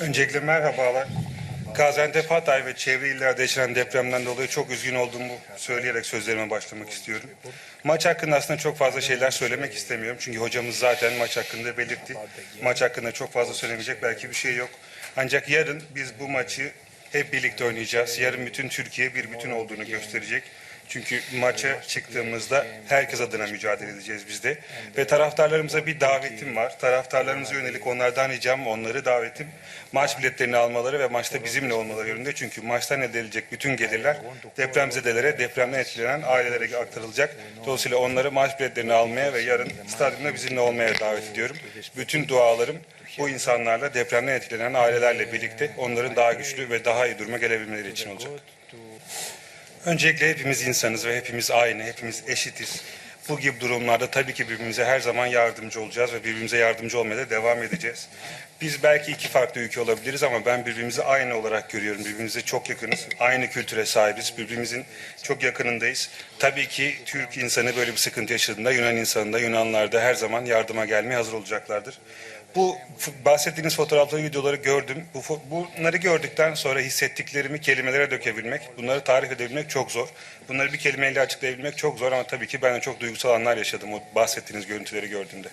Öncelikle merhabalar. Gaziantep, Hatay ve çevre illerde yaşanan depremden dolayı çok üzgün olduğumu söyleyerek sözlerime başlamak istiyorum. Maç hakkında aslında çok fazla şeyler söylemek istemiyorum. Çünkü hocamız zaten maç hakkında belirtti. Maç hakkında çok fazla söylemeyecek belki bir şey yok. Ancak yarın biz bu maçı hep birlikte oynayacağız. Yarın bütün Türkiye bir bütün olduğunu gösterecek. Çünkü maça çıktığımızda herkes adına mücadele edeceğiz biz de. Ve taraftarlarımıza bir davetim var. Taraftarlarımıza yönelik onlardan ricam, onları davetim. Maç biletlerini almaları ve maçta bizimle olmaları yönünde. Çünkü maçtan elde edilecek bütün gelirler depremzedelere, depremden etkilenen ailelere aktarılacak. Dolayısıyla onları maç biletlerini almaya ve yarın stadyumda bizimle olmaya davet ediyorum. Bütün dualarım bu insanlarla depremden etkilenen ailelerle birlikte onların daha güçlü ve daha iyi duruma gelebilmeleri için olacak. Öncelikle hepimiz insanız ve hepimiz aynı, hepimiz eşitiz. Bu gibi durumlarda tabii ki birbirimize her zaman yardımcı olacağız ve birbirimize yardımcı olmaya da devam edeceğiz. Biz belki iki farklı ülke olabiliriz ama ben birbirimizi aynı olarak görüyorum. Birbirimize çok yakınız, aynı kültüre sahibiz, birbirimizin çok yakınındayız. Tabii ki Türk insanı böyle bir sıkıntı yaşadığında Yunan insanı da Yunanlar da her zaman yardıma gelmeye hazır olacaklardır. Bu bahsettiğiniz fotoğrafları, videoları gördüm. Bu bunları gördükten sonra hissettiklerimi kelimelere dökebilmek, bunları tarif edebilmek çok zor. Bunları bir kelimeyle açıklayabilmek çok zor ama tabii ki ben de çok duygusal anlar yaşadım o bahsettiğiniz görüntüleri gördüğümde.